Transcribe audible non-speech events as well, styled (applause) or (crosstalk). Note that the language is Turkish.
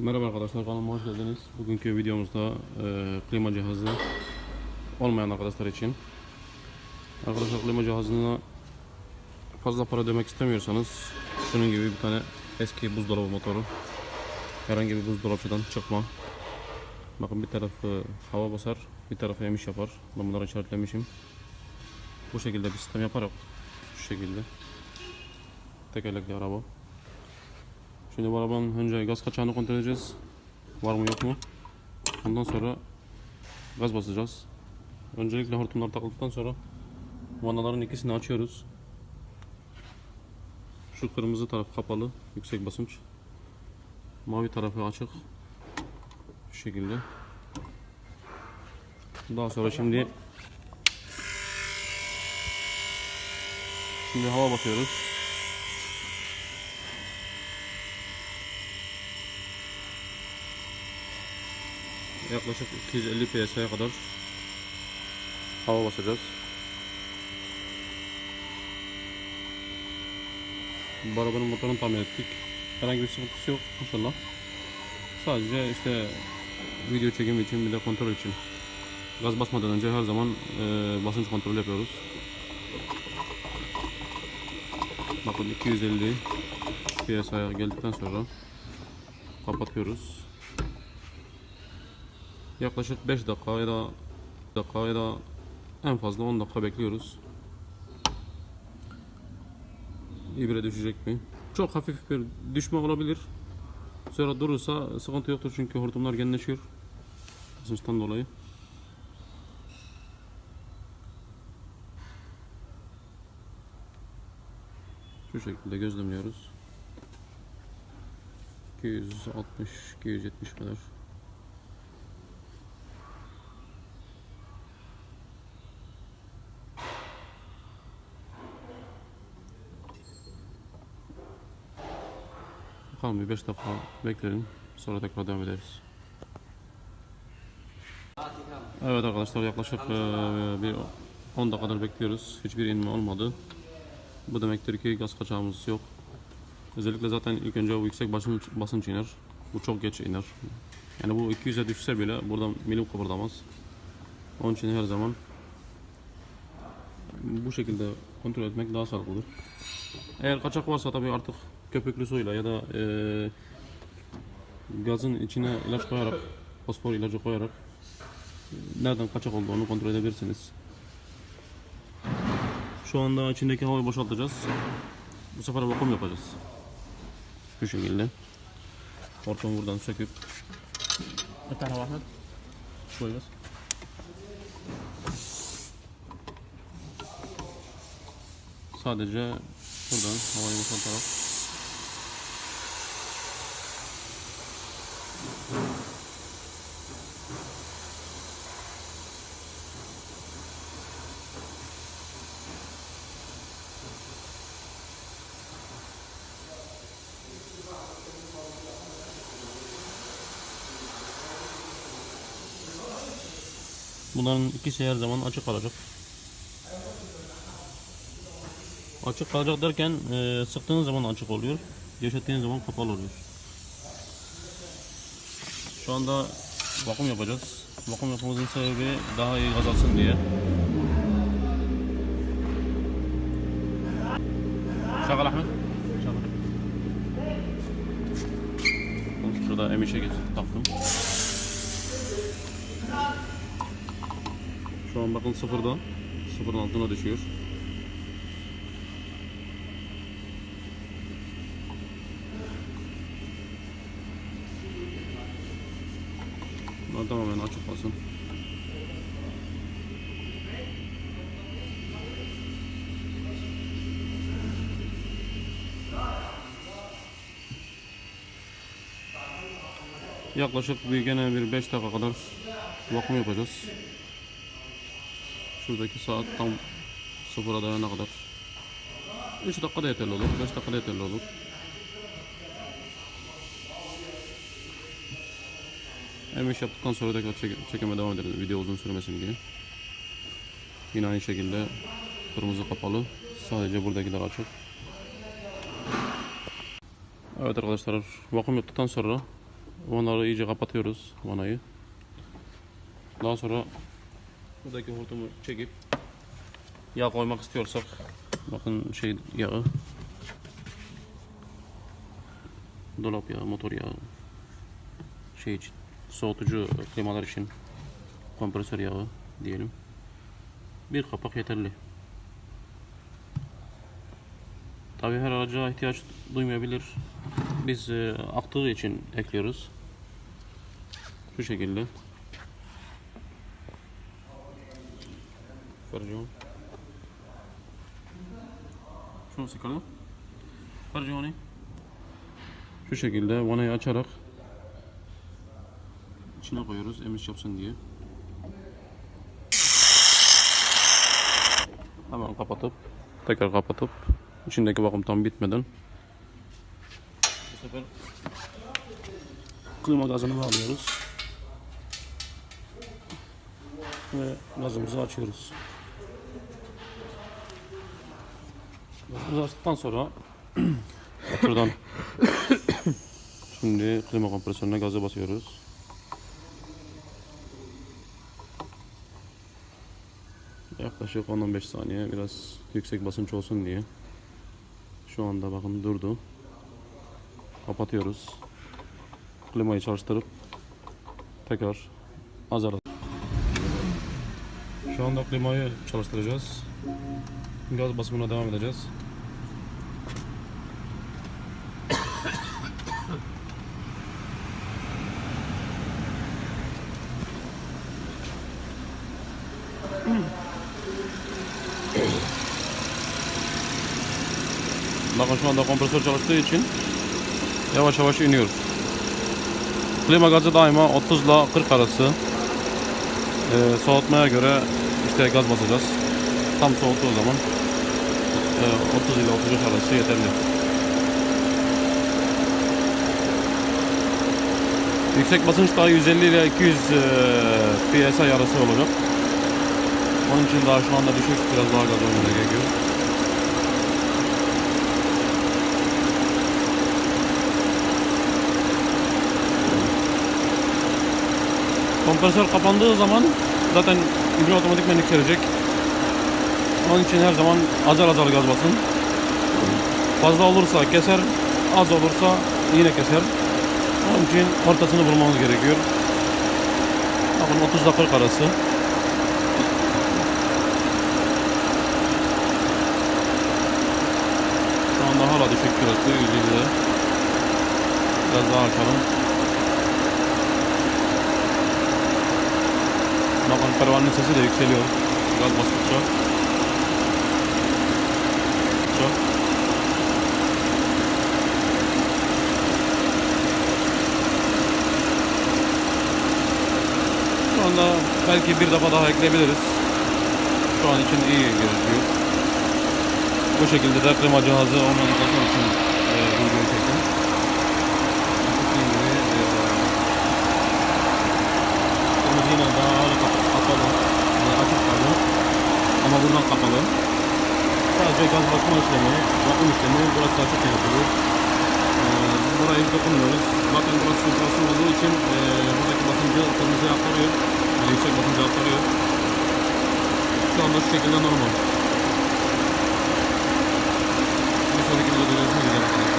Merhaba arkadaşlar kanalıma hoş geldiniz. Bugünkü videomuzda e, klima cihazı olmayan arkadaşlar için. Arkadaşlar klima cihazına fazla para ödemek istemiyorsanız şunun gibi bir tane eski buzdolabı motoru herhangi bir buzdolapçıdan çıkma. Bakın bir tarafı hava basar, bir tarafı emiş yapar. Ben bunları işaretlemişim. Bu şekilde bir sistem yaparak şu şekilde tekerlekli araba. Şimdi bu arabanın önce gaz kaçağını kontrol edeceğiz. Var mı yok mu? Ondan sonra gaz basacağız. Öncelikle hortumlar takıldıktan sonra vanaların ikisini açıyoruz. Şu kırmızı taraf kapalı, yüksek basınç. Mavi tarafı açık. Şu şekilde. Daha sonra şimdi Şimdi hava basıyoruz. Yaklaşık 250 psi'ye kadar hava basacağız. Bu arabanın motorunu tamir ettik. Herhangi bir sıkıntısı yok inşallah. Sadece işte video çekimi için bir de kontrol için. Gaz basmadan önce her zaman e, basınç kontrolü yapıyoruz. Bakın 250 psi'ye geldikten sonra kapatıyoruz. Yaklaşık 5 dakika ya da dakika en fazla 10 dakika bekliyoruz. İbre düşecek mi? Çok hafif bir düşme olabilir. Sonra durursa sıkıntı yoktur çünkü hortumlar genleşiyor. Basınçtan dolayı. Şu şekilde gözlemliyoruz. 260 270 kadar. Bakalım bir 5 dakika bekleyelim. Sonra tekrar devam ederiz. Evet arkadaşlar yaklaşık eee, bir 10 dakikadır bekliyoruz. Hiçbir inme olmadı. Bu demektir ki gaz kaçağımız yok. Özellikle zaten ilk önce o yüksek basınç, basınç iner. Bu çok geç iner. Yani bu 200'e düşse bile buradan milim kıpırdamaz. Onun için her zaman bu şekilde kontrol etmek daha sağlıklıdır. Eğer kaçak varsa tabii artık köpüklü suyla ya da eee, gazın içine ilaç koyarak, fosfor ilacı koyarak nereden kaçak olduğunu kontrol edebilirsiniz. Şu anda içindeki havayı boşaltacağız. Bu sefer vakum yapacağız. Şu şekilde. Hortumu buradan söküp Öter hava Ahmet. koyacağız. Sadece buradan havayı boşaltarak Bunların ikisi her zaman açık kalacak. Açık kalacak derken e, sıktığınız zaman açık oluyor. Gevşettiğiniz zaman kapalı oluyor. Şu anda vakum yapacağız. Vakum yapmamızın sebebi daha iyi gaz alsın diye. Şakal. Şurada emişe geç taktım. Şu an bakın sıfırda. Sıfırın altına düşüyor. Bunlar tamamen açık kalsın. Yaklaşık bir gene bir 5 dakika kadar vakum yapacağız. Şuradaki saat tam sıfıra dayana kadar. 3 dakika da yeterli olur, 5 dakika da yeterli olur. Hem iş yaptıktan sonra tekrar çek çekime devam ederiz video uzun sürmesin diye. Yine aynı şekilde kırmızı kapalı. Sadece buradakiler açık. Evet arkadaşlar vakum yaptıktan sonra Onları iyice kapatıyoruz vanayı. Daha sonra buradaki hortumu çekip yağ koymak istiyorsak bakın şey yağı dolap yağı, motor yağı şey için soğutucu klimalar için kompresör yağı diyelim. Bir kapak yeterli. Tabi her araca ihtiyaç duymayabilir. Biz e, aktığı için ekliyoruz. Şu şekilde. Fercion. Şunu sıkalım. Fercioni. Şu şekilde vanayı açarak içine koyuyoruz emiş yapsın diye. Hemen kapatıp tekrar kapatıp içindeki vakum tam bitmeden bu sefer klima gazını bağlıyoruz ve gazımızı açıyoruz. Gazımızı açtıktan sonra (clears throat) şuradan (coughs) şimdi klima kompresörüne gazı basıyoruz. Yaklaşık 10-15 saniye biraz yüksek basınç olsun diye. Şu anda bakın durdu. Kapatıyoruz. Klimayı çalıştırıp tekrar azalır. Şu anda klimayı çalıştıracağız. Gaz basımına devam edeceğiz. Bakın şu anda kompresör çalıştığı için yavaş yavaş iniyor. Klima gazı daima 30 ile 40 arası. Ee, soğutmaya göre işte gaz basacağız. Tam soğuttuğu zaman e, 30 ile 35 arası yeterli. Yüksek basınç daha 150 ile 200 e, PSI arası olacak. Onun için daha şu anda düşük biraz daha gaz olmaya gerekiyor. Kompresör kapandığı zaman zaten hidro otomatikman yükselecek. Onun için her zaman azar azar gaz basın. Fazla olursa keser, az olursa yine keser. Onun için ortasını bulmamız gerekiyor. Bakın 30 ile 40 arası. Şu anda hala düşük kilosu 107'de. Biraz daha açalım. Bakın pervanenin sesi de yükseliyor. Gaz bastıkça. Çok. Şu anda belki bir defa daha ekleyebiliriz. Şu an için iyi gözüküyor. Bu şekilde de klima cihazı olmadıktan için e, videoyu çektim. E, Kırmızı yine daha ağır kapa- kapalı. Yani açık pardon. Ama buradan kapalı. Sadece gaz basma işlemi, vakum işlemi burası açık yapılıyor. Ee, burayı dokunmuyoruz. Bakın burası filtrasyon olduğu için e, buradaki basıncı kırmızıya aktarıyor. Yani yüksek basıncı aktarıyor. Şu anda şu şekilde normal. Bir sonraki videoda görüşmek üzere.